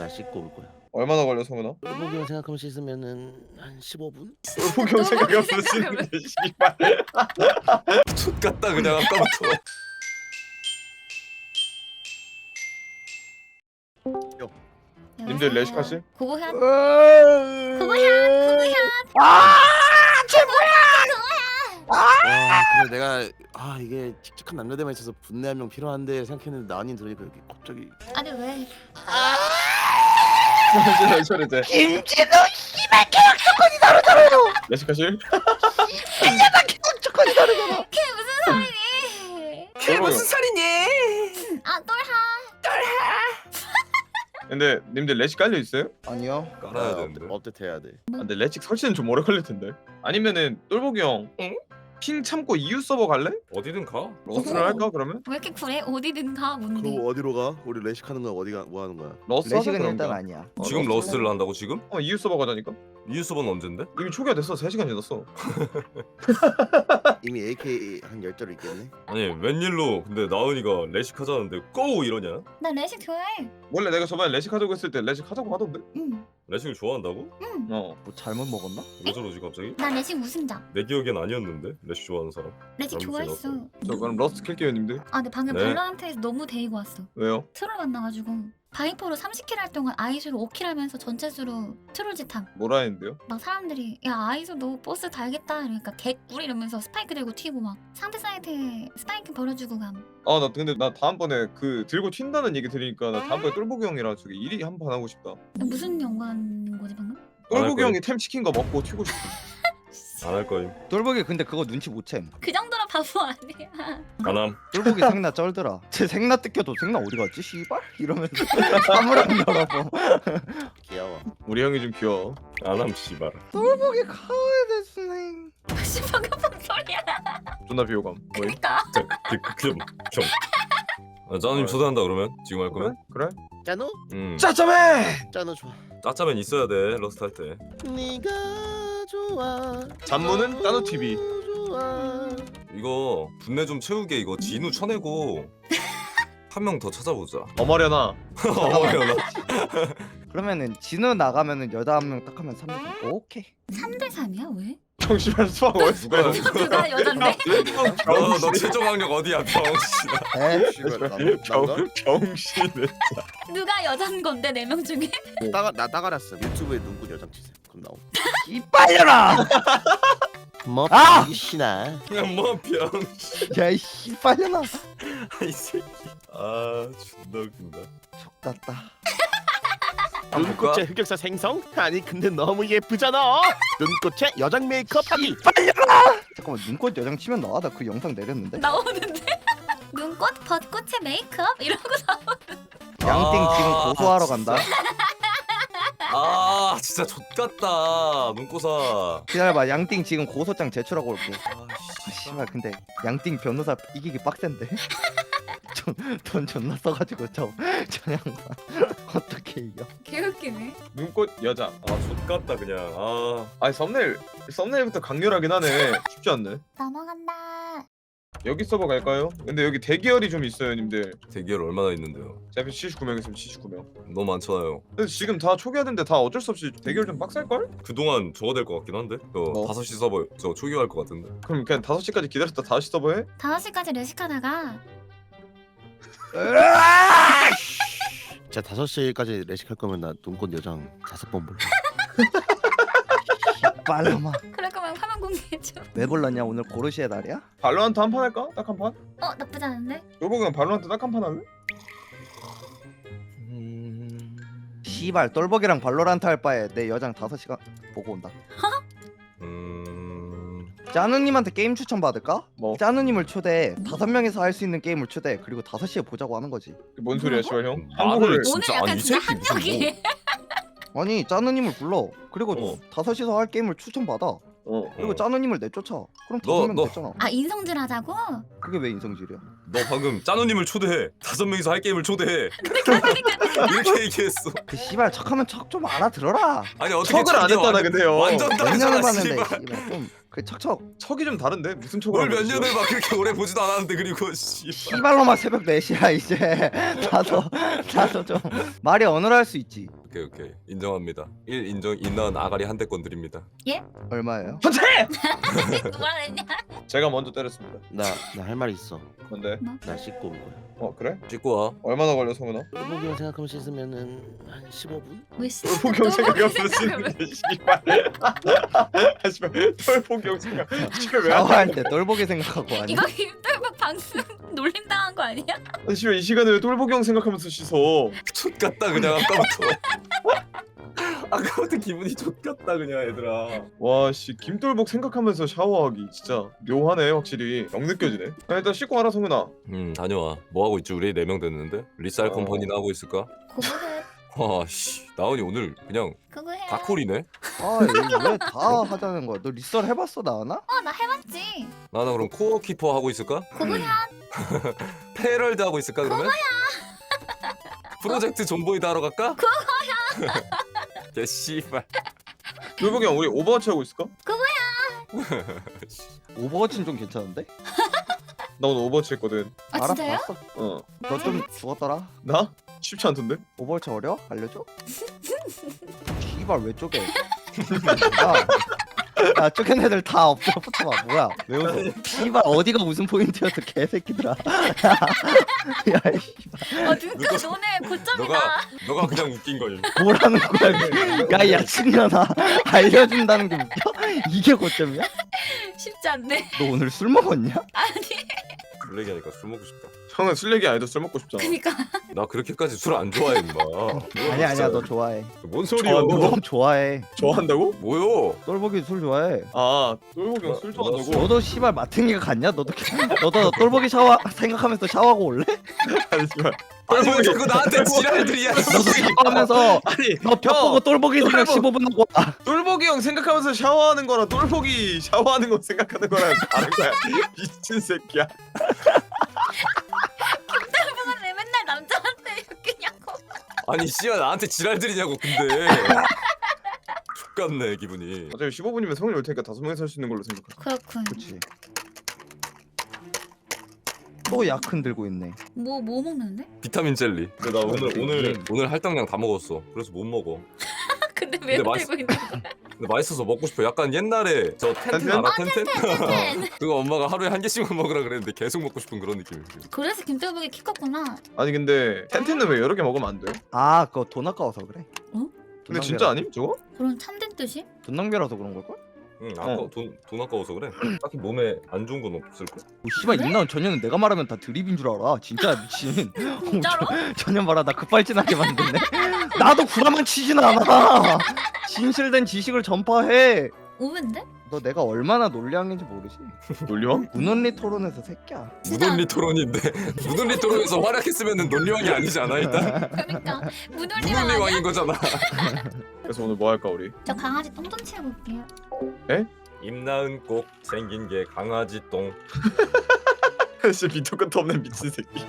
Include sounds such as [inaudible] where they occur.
나 씻고 올 거야. 얼마나 걸려 성훈아? 형 생각하면 씻으면은 한 15분? 똘보기 생각이 없으시는데 씨발. [laughs] 툭 갔다 그냥 아까부터. 님들 레식하실? 고고현. 와 근데 내가 아 이게 칙칙한 남자들만 있어서 분내 한 명 필요한데 생각했는데 나님 들으니까 이렇게 갑자기. 아니 왜 잠시만 저래제 김진우 씨발 계약 조건이 다르잖아요. 레식하실? 이년아 계약 조건이 다르잖아. 그게 무슨 소리니 그게 무슨 살이니? 아 똘하 근데 님들 레식 깔려 있어요? 아니요. 깔아야 아, 되는데. 업데- 업데이트 해야 돼. 아, 근데 레식 설치는 좀 오래 걸릴 텐데 아니면은 똘보기 형 응? 핑 참고 EU 서버 갈래? 어디든 가. 러스를 할까 그러면? 왜 이렇게 쿨해 어디든 가 뭔데 그럼 어디로 가? 우리 레식 하는 거 어디가 뭐 하는 거야? 러스 하자 레식은? 일단 아니야. 어, 지금 러스 러스를 한다고 지금? 어 EU 서버 가자니까 수번 언젠데? 이미 초기화 됐어 3 시간 지났어 이미 AK 한 열자로 있겠네. 아니 웬일로 근데 나은이가 레식 하자는데 고 이러냐? 나 레식 좋아해 원래 내가 저번에 레식 하자고 했을 때 레식 하자고 하던데? 응응 레식을 좋아한다고? 어 뭐 잘못 먹었나? 왜 저러지 갑자기? 나 레식 우승자 내 기억엔 아니었는데 레식 좋아하는 사람. 레식 좋아했어? 저 그럼 러스 킬게요 님들 아 근데 방금 네. 발로한테에서 너무 데이고 왔어 왜요? 트롤 만나가지고 바이퍼로 30킬 할 동안 아이즈로 5킬 하면서 전체 수로 트롤 짓함 뭐라 했는데요? 막 사람들이 야 아이즈 너 버스 달겠다 이러니까 개꿀 이러면서 스파이크 들고 튀고 막 상대 사이트에 스파이크 벌어주고 감 아 나 근데 나 다음번에 그 들고 튄다는 얘기 들으니까 나 다음번에 똘보기 형이랑 저기 일이 한 판 하고 싶다 무슨 연관 인 거지 방금? 똘보기. 형이 템 시킨 거 먹고 튀고 싶어 [laughs] 안 할 거임. 똘보기 근데 그거 눈치 못 챔. 그 정도로 바보 아니야 가남. 똘보기 생나 쩔더라. [laughs] 제 생나 뜯겨도 생나 어디 갔지? 씨발 이러면서 [laughs] 사물함 열어보. 귀여워. 우리 형이 좀 귀여워 안함 씨발. 똘보기 가야 됐네. 씨 방금 뭔 소리야 존나 비호감? 그니까 자, 그, 그, 좀, 좀. 아, 짜누님 초대한다 그러면 지금 할 그래? 거면? 그래? 짜노? 음. 짜짜맨! 짜노 좋아. 짜짜면 있어야 돼 러스트 할 때. 네가 좋아. 잠무는 짜노 TV 좋아. 이거 분내 좀 채우게 이거 진우 쳐내고 [laughs] 한 명 더 찾아보자. 어머려나 [laughs] 어머나. [laughs] 그러면은 진우 나가면은 여자 한 명 딱 하면 3대 오케이. 3대 3이야 왜? 정신만 수학 어디서 누가 누가 여잔데? [laughs] 너, 너 최종 학력 어디야 병신아. 에? 병, 병신을 누가 여잔 건데 네 명 중에? 따가 나 따가랐어. 유튜브에 눈꽃 여장 치세요. 그럼 나오. [laughs] 이 빨려라. 뭐 아! 이씨나. 그냥 뭐 병신. 야이 씨빨려라. 이 새끼. 아 존나 웃긴다. 족같다. 눈꽃의 흑역사 생성? 아니 근데 너무 예쁘잖아. 눈꽃의 여장 메이크업 하기. 잠깐만 눈꽃 여장 치면 나와 나그 영상 내렸는데. 나오는데? [laughs] 눈꽃 벚꽃의 메이크업 이러고 나 양띵 지금 아, 고소하러 진짜. 간다. 아 진짜 좆같다 눈꼬사. 기다려봐 양띵 지금 고소장 제출하고 올게. 아 아 씨발 근데 양띵 변호사 이기기 빡센데. [laughs] 돈, 돈 존나 써가지고 저, 저 양반 어떻게 이겨? 개웃기네 눈꽃 여자 아 좆같다 그냥. 아 아니 썸네일 썸네일부터 강렬하긴 하네 쉽지 않네 넘어간다 여기 서버 갈까요? 근데 여기 대기열이 좀 있어요 님들 대기열 얼마나 있는데요? 제 앞에 79명 있으면 79명 너무 많잖아요. 근데 지금 다 초기화됐는데 다 어쩔 수 없이 대기열 좀 빡셀걸? 그동안 저거 될 것 같긴 한데. 저 뭐? 5시 서버 저 초기화할 것 같은데. 그럼 그냥 5시까지 기다렸다 5시 서버 해? 5시까지 레식하다가 자 5시까지 레식할 거면 나 눈꽃 여장 다섯 번 볼래. [laughs] 빨라마. 그럴 거면 화면 공개해줘 왜 불렀냐 오늘 고르시의 날이야? 발로한테 한 판 할까? 딱 한 판? 어 나쁘지 않은데? 요복은 발로한테 딱 한 판 할래? 음... 씨발 똘벅이랑 발로란트 할 바에 내 여장 5시간 보고 온다. [laughs] 음... 짜누님한테 게임 추천 받을까? 뭐? 짜누님을 초대해 다섯 명이서 할 수 있는 게임을 초대해 그리고 5시에 보자고 하는 거지 뭔 소리야 씨발 형? 진짜 오늘 약간 아니, 이 진짜 새끼 무슨 학력이 아니 짜누님을 불러 그리고 어. 5시서 할 게임을 추천 받아 어 어. 그리고 어. 짜누님을 내쫓아. 그럼 너- 다섯 명 너- 됐잖아. 아 인성질 하자고? 그게 왜 인성질이야? 너 방금 짜누님을 초대해. 다섯 명이서 할 게임을 초대해. 이렇게 얘기했어. 그 씨발 척하면 척 좀 알아들어라. 아니 어떻게 척을 안 완- 근데요. 완전 몇 년을 다르잖아 봤는데 씨발. 씨발 좀그 척척 척이 좀 다른데 무슨 척을 뭘 하는 몇 거지? 년을 봐 그렇게 오래 보지도 않았는데 그리고 씨발. 씨발로만 새벽 4시야 이제 [laughs] 나도 나도 좀 말이 어눌할 수 있지 오케이 오케이 인정합니다. 1 인정 인나은 아가리 한 대권 드립니다. 얼마예요? 전체! 누가 그랬냐? 제가 먼저 때렸습니다. 나 나 할 말 있어. 뭔데? 나 씻고 올 거야. 어 그래? 찍고 와. 얼마나 걸려 성훈아? 똘보기 형 생각하면 씻으면은 한 15분? 왜 씨? 똘보경 생각하면 생각을 쓰는데 씨발. [laughs] 아, 씨발 똘보경 생각. 씨발 왜? 안- 샤워할 때 똘보기 생각하고 아니 이거 김떨복 방송 [laughs] 놀림 당한 거 아니야? 아, 씨발 이 시간에 왜 똘보경 생각하면서 씻어? 족 같다 그냥 아까부터. [laughs] 아까부터 기분이 족 같다 그냥 얘들아. 와 씨 김똘복 생각하면서 샤워하기 진짜 묘하네 확실히 영 느껴지네. 아, 일단 씻고 와라 성훈아. 음 다녀와. 뭐 하고 있지 우리 네 명 됐는데 리쌀 어. 컴퍼니나 하고 있을까? 그거 해. 와씨 나은이 오늘 그냥 그거 해. 다쿨이네. 아왜다 하자는 거야 너 리썰 해봤어 나나? 어, 나 해봤지. 나나 그럼 코어 키퍼 하고 있을까? 그거야. [laughs] 페럴드 하고 있을까 그러면? 프로젝트 존보이드 하러 갈까? 그거야. [laughs] 개 씨발. 똘보기 형 우리 오버워치 하고 있을까? [laughs] 오버워치는 좀 괜찮은데? 나 오늘 오버워치 했거든. 아 진짜요? 알아봤어 어. 너 좀 죽었더라 나? 쉽지 않던데? 오버워치 어려? 알려줘? 씨발 왜 쪼개 야, 야 쪼갠 애들 다 엎드려 붙어봐 뭐야 왜 웃어 씨발 어디가 무슨 포인트였어 개새끼들아 [laughs] 야 이- 어 진짜 누가- 너네 고점이다. 너가 너가 그냥 웃긴 거임. 뭐라는 거야 야이 야친년아 알려준다는 게 웃겨? 이게 고점이야? 쉽지 않네. 너 오늘 술 먹었냐? 아니. 술 얘기하니까 술 먹고 싶다. 형은 술 얘기 아니도 술 먹고 싶잖아. 그니까. 나 그렇게까지 술 안 좋아해 임마. [laughs] 아니야 아니야 너 좋아해 뭔 소리야? 저- 너너 좋아해 좋아한다고? 뭐요? 똘보기 술 좋아해 아 똘보기 형 술 좋아한다고? 너도 씨발 마탱이가 갔냐? 너도 너도 똘보기 샤워 생각하면서 샤워하고 올래? [laughs] 아니 씨발. 아니 왜 똘보기- 자꾸 나한테 지랄들이야? 너도 샤워하면서 아니 너벽 보고 똘보기 생각 똘보- 15분 하고 와. 똘보기 형 생각하면서 샤워하는 거랑 똘보기 샤워하는 거 생각하는 거랑 다른 거야. [laughs] 미친 새끼야. 아니 씨야 나한테 지랄들이냐고 근데. [laughs] 죽겠네 기분이. 어차피 15분이면 성훈이 올 테니까 다섯 명이서 할 수 있는 걸로 생각해. 그렇군. 그렇지 또 약흔 들고 있네 뭐 뭐 먹는데? 비타민 젤리. 근데 나 오늘 음. 오늘 오늘 할당량 다 먹었어. 그래서 못 먹어. [laughs] 근데 왜 근데 들고 맛있- 있는 거야? 근데 맛있어서 먹고 싶어. 약간 옛날에 저 텐텐 텐텐? 알아 텐텐? 텐텐. [laughs] 그거 엄마가 하루에 한 개씩만 먹으라 그랬는데 계속 먹고 싶은 그런 느낌이야. 그래서 김떨복이 키 컸구나. 아니 근데 텐텐은 왜 여러 개 먹으면 안 돼? 아 그거 돈 아까워서 그래 어? 근데 진짜 아님 저거? 그런 참된 뜻이? 돈 낭비라서 그런 걸걸? 응, 아까 어. 돈, 돈 아까워서 그래. [clears throat] 딱히 몸에 안 좋은 건 없을 걸. 오 씨발 임나온 전혀는 내가 말하면 다 드립인 줄 알아 진짜 미친 [laughs] 진짜로? 전혀 말아 나 급발진하게 만드네 [laughs] 나도 구라만 치진 않아 진실된 지식을 전파해 오면데? 너 내가 얼마나 논리왕인지 모르지 논리왕? 문원리 토론에서 새끼야. 무논리 토론인데 [laughs] 무논리 토론에서 활약했으면은 논리왕이 아니잖아 일단. 그러니까 무논리왕 무논리 아니야? 왕인 거잖아. [laughs] 그래서 오늘 뭐 할까 우리? 저 강아지 똥 좀 치우고 올게요. 임나은 꼭 생긴 게 강아지 똥. [laughs] 진짜 밑도 끝도 없는 미친 새끼.